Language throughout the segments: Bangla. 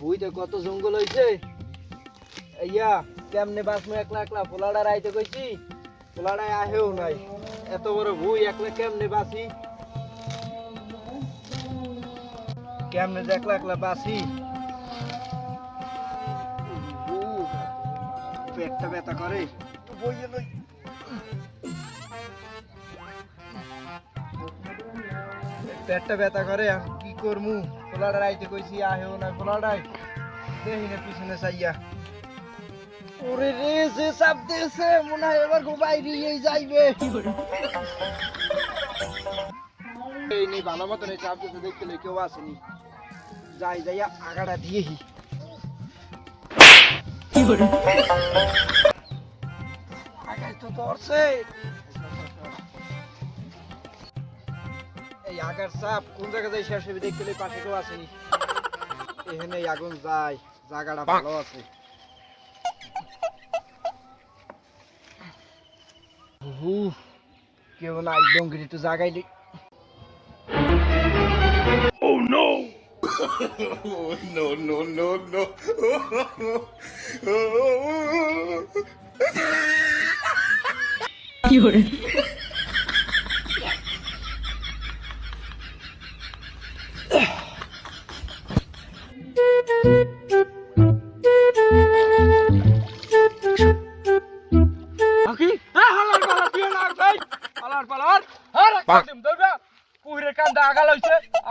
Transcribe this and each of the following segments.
বুইতে কত জঙ্গল হইছে? ইয়া কেমনে বাসমু একলা একলা? পোলাডা রাইতে কইছি, পোলাডায় আহেও নাই। এত বড় ভুই, একলা কেমনে বাসি কেমনে একলা একলা বাসি পেটটা ব্যথা করে। বইয়ে লই পেটটা ব্যথা করে কি করমু? পোলাডা রাইতে কইছি আহেও না পোলাডাই দেখি না পিছনে চাইয়া ওরে রে যে চাপ দিয়েছে মনে হয় এবার গো বাইরে যাইবে এই নি ভালো মতন এই চাপ দিতে দেখতে কেউ আসেনি যাই যাইয়া আগাটা দিয়েহি আগায় তো ধরছে আগার চাপ কোন জায়গা যাই শেষ হবে দেখতে পাশে কেউ আসেনি এখানে আগুন যায় জায়গাটা ভালো আছে। হু কেউ নাই ডঙ্গির একটু জাগাই দি। No, no, no, no. আকি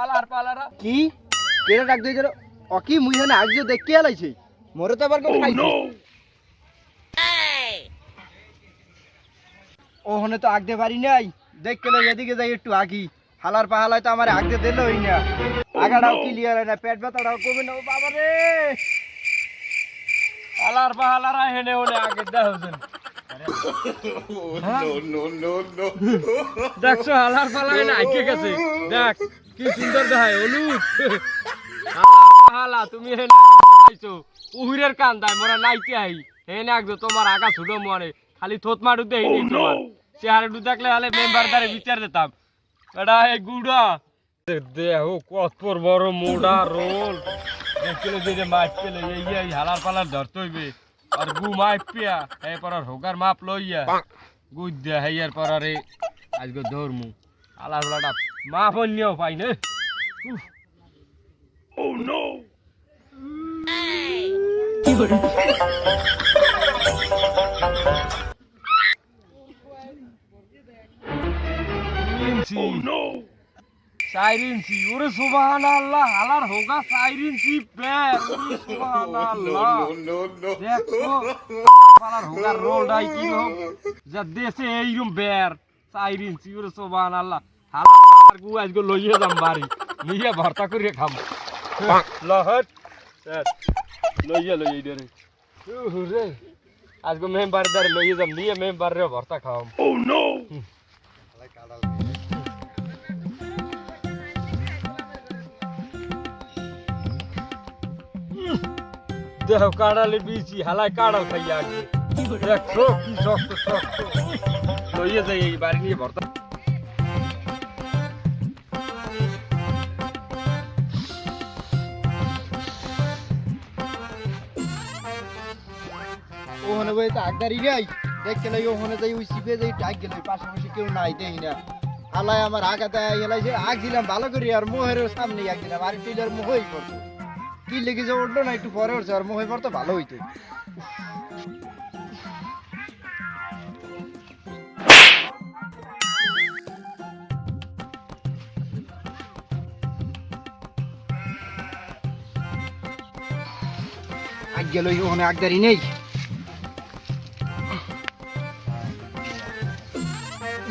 আগা পালারা। কি? কেড়ে ডাক দিয়ে গেল? অকি মুই হেনে আজ দেখতে আলাইছে? মোরে তো আবার কেউ খাইছে? ওখানে তো আগতে পারি নাই। দেখ কেলে এদিকে যাই একটু আগি। হালার পাহালায় তো আমার আগতে দিল হই না আগাটাও ক্লিয়ার হয় না পেট ব্যথাটাও কমে না। ও বাবা রে হালার পাহালারা হেনে হলে আগে no. দেখছ হালার পালায় না আইকে গেছে। দেখ কি সুন্দর দেখায় হলুদ। হালা তুমি হে পাইছো? উহুরের কান্দায় মোরা নাইতে আই। হে না তোমার আগা ছুটো মরে। খালি থোত মারু দেই নি তোমার। চেহারা ডু দেখলে হলে মেম্বার দ্বারে বিচার দিতাম। এটা এই গুড়া। দেহ কত বড় মোড়া রোল। দেখলে যে মাছ পেলে এই হালার পালার ধরতে হইবে। আর গু মাছ পিয়া হে পর হোকার মাপ লইয়া। গুদ দিয়া এর পর রে আজকে ধরমু। আলা বেলাটা মাপ অন্যও পাই না। সাইরিনসি ওরে সুবহান আল্লাহ হালার হোগা সাইরিনসি প্যার ওরে সুবহান আল্লাহ দেখো পালার হোগার রোলটাই কি হোক যা দেশে এইরকম বের সাইরিন সিউর সোবান আল্লাহ হালার গু আজকে লইয়ে যাম বাড়ি। নিয়ে ভর্তা করে খাম। লহট। লইয়ে লইয়ে ডরে রে। আজকে মেম্বার দারে লইয়ে যাম নিয়ে মেম্বার রে ভর্তা খাম ও নো দেহ কাড়ালে বিছি হালাই কাড়াল খাইয়া আগে। দেখছ কি শক্ত শক্ত। লইয়ে যাই এই বাড়ি নিয়ে ভর্তা ওখানে বই তো আগদারি যাই দেখতে লাগে ওখানে যাই ওই শিপে যাই ডাক গেলে পাশাপাশি কেউ নাই দেখি না। আলাই আমার আগাতে এলাইছে, আগ দিলাম ভালো করে আর মোহের সামনে আগ দিলাম, আর টিলার মোহই করতো কি লেগে যে উঠল না, একটু পরে উঠছে আর মোহে পড়তো ভালো হইতো। আগ গেল ওখানে আগদারি নেই।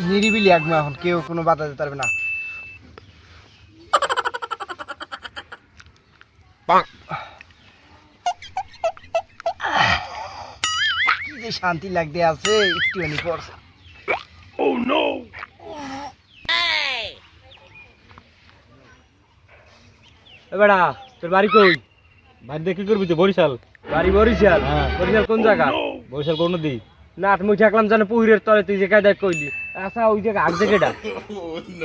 নিরিবিলি একমা এখন, কেউ কোনো বাধা দিতে পারবে না। কি যে শান্তি লাগতে আছে একটুখানি পড়ছে বেড়া তোর বাড়ি কই? বাড়ি দেখি করবি তো বরিশাল? বাড়ি বরিশাল? বরিশাল কোন জায়গা? বরিশাল কোন নদী? না মুই থাকলাম জানো পুহিরের তলে তুই যে কায়দায় কইলি। আচ্ছা ওই যে আগ জায়গাটা.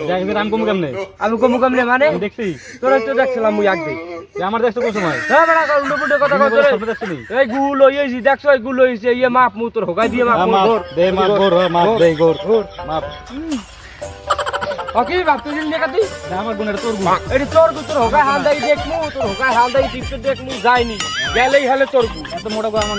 দেখ আমি কম কেমনে? আমি কমু কমলে মানে? আমি দেখছি। তোর তো দেখছিলাম মুই আগ দেই তুই আমার দেখছ কোন সময়? হ্যাঁ বেড়া কর উল্টো পুল্টো কথা কই সর্ব দেখছ নি? এই গুল হইছি দেখছ এই গুল হইছে ইয়ে মাপ মু তোর হোগাই দিয়ে মাপ হ্যাঁ, মু মাপ ধর দে মাপ গোর হ্যাঁ, মাপ দে গোর মাপ। ওকে বাপ তুই নিয়ে কাটি দে আমার গুণের তোর গুণ। এটি তোর গু তোর হোগাই হান্দাই দেখমু তোর হোগাই হান্দাই টিপতে দেখমু যাইনি। গেলেই হলে তোর গু এত মোটা গো আমার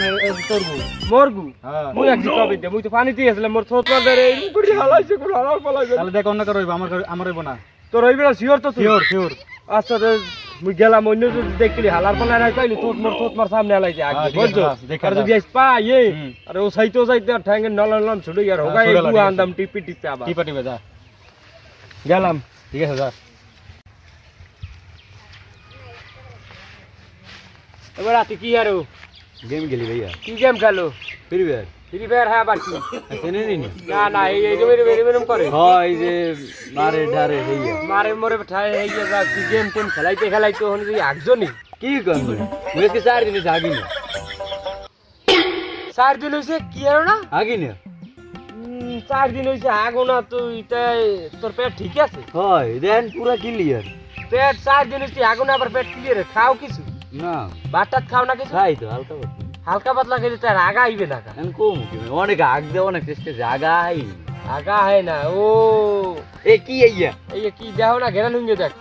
তোর গুণ। মোর গু হ্যাঁ। মুই এক কবে দে মুই তো পানি দিয়ে আসলাম মোর থোত মার রে এই করে হালাইছে কোন হালাল পালাইছে তাহলে দেখ অন্য কারও হইবো, আমার আমার হইব না। তোর হইবে না শিওর তো তুই? Sure sure. আচ্ছা রে মুই গেলাম অন্য যদি দেখলি হালার পালাই নাই পাইলি তোর মোর তোর মার সামনে হালাইছে আগে হ্যাঁ, বুঝছ? হ্যাঁ, আর যদি আইস পা ইয়ে আরে ও সাইতো সাইতে আর ঠ্যাঙ্গে নলাম নলাম ছুটে আর ছুড়ে গু লাগে। টিপি টিপতে আবার। টিপা টিপে যা। গেলাম। ঠিক আছে যা। এবার রাতে কি আরও? গেম গেলি ভাইয়া। কি গেম খেলো? ফিরি বের ফ্রি ফায়ার হ্যাঁ আবার কি? চেনে নি না না এই এই রকম এরকম এরকম করে। হয় যে মারে ডারে হইয়া। মারে মরে ঠাই এই যে তুই গেম টেম খেলাইতে খেলাইতে হন যে একজনই। কি করবে মুঝকে চার দিন আগি না চার দিন হইছে কি আর না? আগি না উম, চার দিন হইছে আগো না তুই তাই তোর পেট ঠিক আছে? হয় দেন পুরা ক্লিয়ার পেট চার দিন হইছে আগো না আবার পেট ক্লিয়ার খাও কিছু? না। ভাত টাত খাও না কিছু? খাই তো হালকা পাতলা হালকা পাতলা খেলে তার আগা আইবে না কম অনেক আগ দে অনেক চেষ্টা জায়গা আই। আগা হয় না ও। এ কি আইয়া এই কি দেহ না ঘেরা নুঙ্গে দেখ।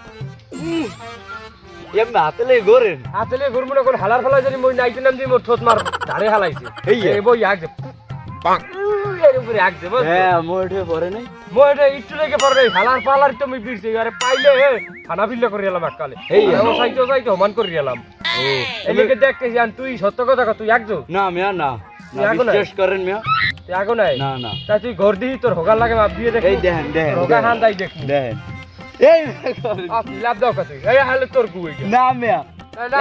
এমনি হাতলে গোরেন হাতলে ঘুরমুনে কোন হালার ফেলা যদি মই নাইতে নাম দি মোর ঠোঁট মার ধারে হালাইছে। এই যে। বই আগ। এর উপরে আগ দে বুঝলি? হ্যাঁ মোটে পরে নাই। এটা একটু লেগে পড়ে নাই। হালার পালার তো আমি আরে পাইলে হে থানা বিল্লা করে এলাম এককালে। এই এই সাইতো সাইতো সমান করে এলাম। ও। এদিকে দেখতে জান তুই সত্য কথা তুই একজো না মিয়া না? বিশ্বাস করেন মিয়া। তুই আগো নাই? না না। তাই তুই ঘর দিহি তোর হোগার লাগে মাপ দিয়ে দেখ এই দেখেন দেখেন হোগা হান দাই দেখ দেখেন। এই লাভ দাও কত এই হালে তোর গুই না মিয়া।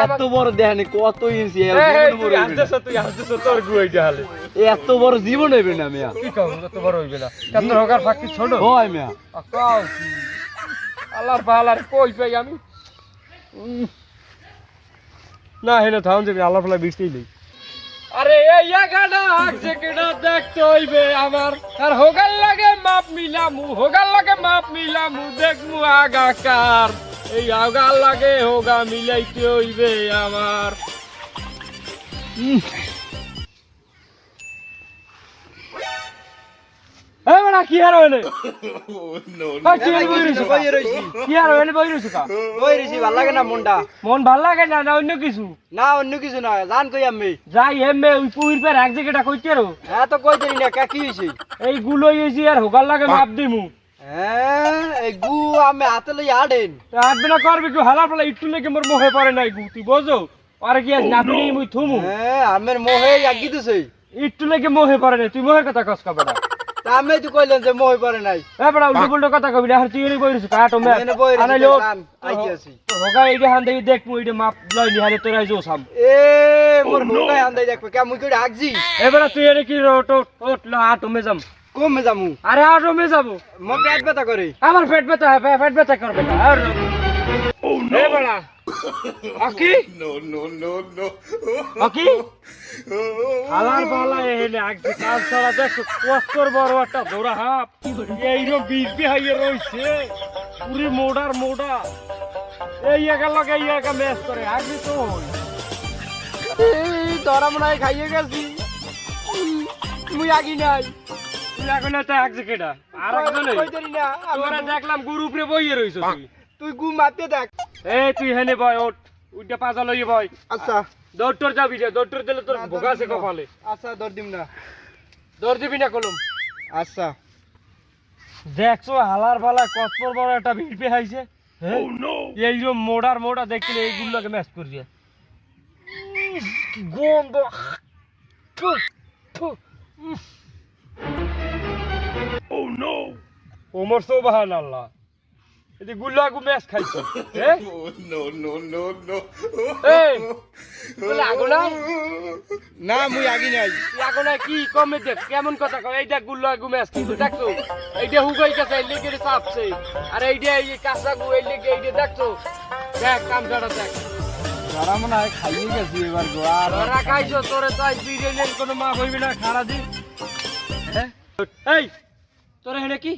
এত বড় দেখেন কত ইঞ্চি এত বড় জীবন হইবে না মিয়া। কি কম তো বড় হইবে না। কেন তোর হোগার ফাঁকি ছোট? হয় মিয়া। আল্লাহর পাহালার কই পাই আমি? না হেলে যাবি পালা বৃষ্টিই নেই আরে এই আগছে কেডা দেখতে হইবে আমার। আর হোগাল লাগে মাপ মিলামু হোগাল লাগে মাপ মিলামু দেখমু আগাকার। এই আগাল লাগে হোগা মিলাইতে হইবে আমার। কি হার হইলে? কি আর বই রইছো কা? আর হইলে কা? ভালো লাগে না মনটা? মন ভালো লাগে না না অন্য কিছু? না অন্য কিছু না জান কই আমি। যাই হেমে ওই পুহির পর এক জায়গাটা কইতে রো। হ্যাঁ তো কই দেরি না কা কি হইছে? এই গুলো হইছি আর হোগাল লাগে মাপ দিমু। এই গু আমি হাতে লই আডেন। হাত বিনা করবি কি হালার পালা একটু লেগে মোর মোহে পড়ে নাই গু তুই বোঝো? আর কি আজ নাপি নেই মুই থুমু? হ্যাঁ আমের মোহে আগি দিছে। একটু লেগে মোহে পড়ে নাই তুই মোহের কথা কস কাবড়া তা আমি তো কইলেন যে মোহে পারে নাই। এ বড়া উল্টো পুল্টো কথা কবি না আর তুই এনে বই কাটো মে আনাইলো জান, আইতে আছি। হোগা এইটা হান দেখি দেখ মুই এটা মাপ লই নি হালে তোরাই জো সাম। এ মোর মোহে আন্দাই দেখবে কে মুই কই আগজি এবারে তুই এনে কি রোট ওট লা আটো মে যাম। কমে যামু। আরে আটো মে যাব। মো পেট ব্যথা করে। আমার পেট ব্যথা হয় পেট ব্যথা করবে না। আর। এ বড়া। আকি No, no, no, no. আকি হালার পালা এনে আগছে কাজ ছাড়া দেখো কষ্টর বড় একটা দৌড়া হাপ এইরকম বীজ বিহাইয়ে রইছে। পুরি মোডার মোডা। এই একা লগে এই একা ম্যাচ করে আগে তো এই ধরা মনে খাইয়ে গেছি। মুই আগি নাই। তুই এখন তো আগছে কেডা আর একজন কই দেরি না তোরা দেখলাম গুরু উপরে বইয়ে রইছ তুই তুই গু মারতে দেখ। এই তুই হেনে বয় ওঠ। উইটা পাজা লইয়ে বয়। আচ্ছা। দৌড় যাবি রে দৌড় দিলে তোর ভোগা কপালে। আচ্ছা দর দিম না। দৌড় দিবি না কলম। আচ্ছা। দেখছ হালার ফালা কত বড় একটা ভিড় পেহাইছে হ্যাঁ? এইরকম মোড়ার মোড়া দেখলে এইগুলোকে ম্যাচ করিয়ে গন্ধ। উম। ওমর সোবাহান আল্লাহ এদি গুল্লাগু ম্যাচ খাইছো হ্যাঁ no, no, no, no. এই বলে আগো না না মুই আগি নাই। এখন আর কি কমে দেখ কেমন কথা কয়? এইটা গুল্লা গু ম্যাচ কিন্তু দেখছ এইটা হুগাই কাছে এই লেগে চাপছে। আর এইটা এই কাঁচা গু এই লেগে এইটা দেখছ দেখ কাম ছাড়া দেখ। ধরা মনে হয় খাইয়ে গেছি এবার গো আর তোরা খাইছো তোরে তো আজ বিরিয়ানির কোনো মা হইবি না খারা দি এই তোরে হেনে কি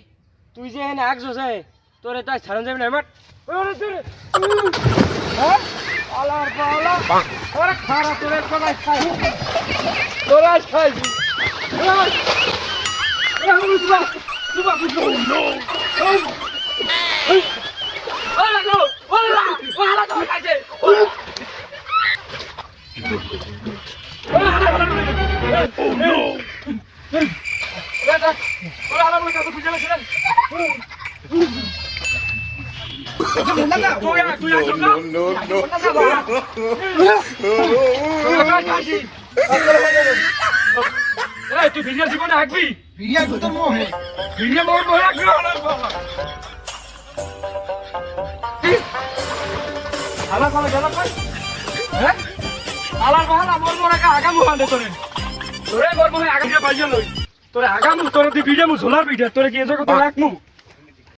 তুই যে হেনে একশো যে তোরে তাই ছাড়ন যাবি না আমার ওরে তোরে হ্যাঁ আলার পালা ওরে খারা তোরে সবাই খাই তোরে আজ খাইবি বুঝবা তুই ভিডিও জীবনে হাঁকবি ভিডিয়া তোর মোহে ভিডিও মোর মোর হাঁকবি না, আলার বাবা। কি? আলার বাবা গেল হ্যাঁ? আলার বাবা মোর মোর একা আগামু হাঁটে তোরে। তোরে মোর পাইয়া লই। তোরে আগামু তোর দি ভিডিও মু ঝোলার ভিডিও তোর কি এজক তো রাখমু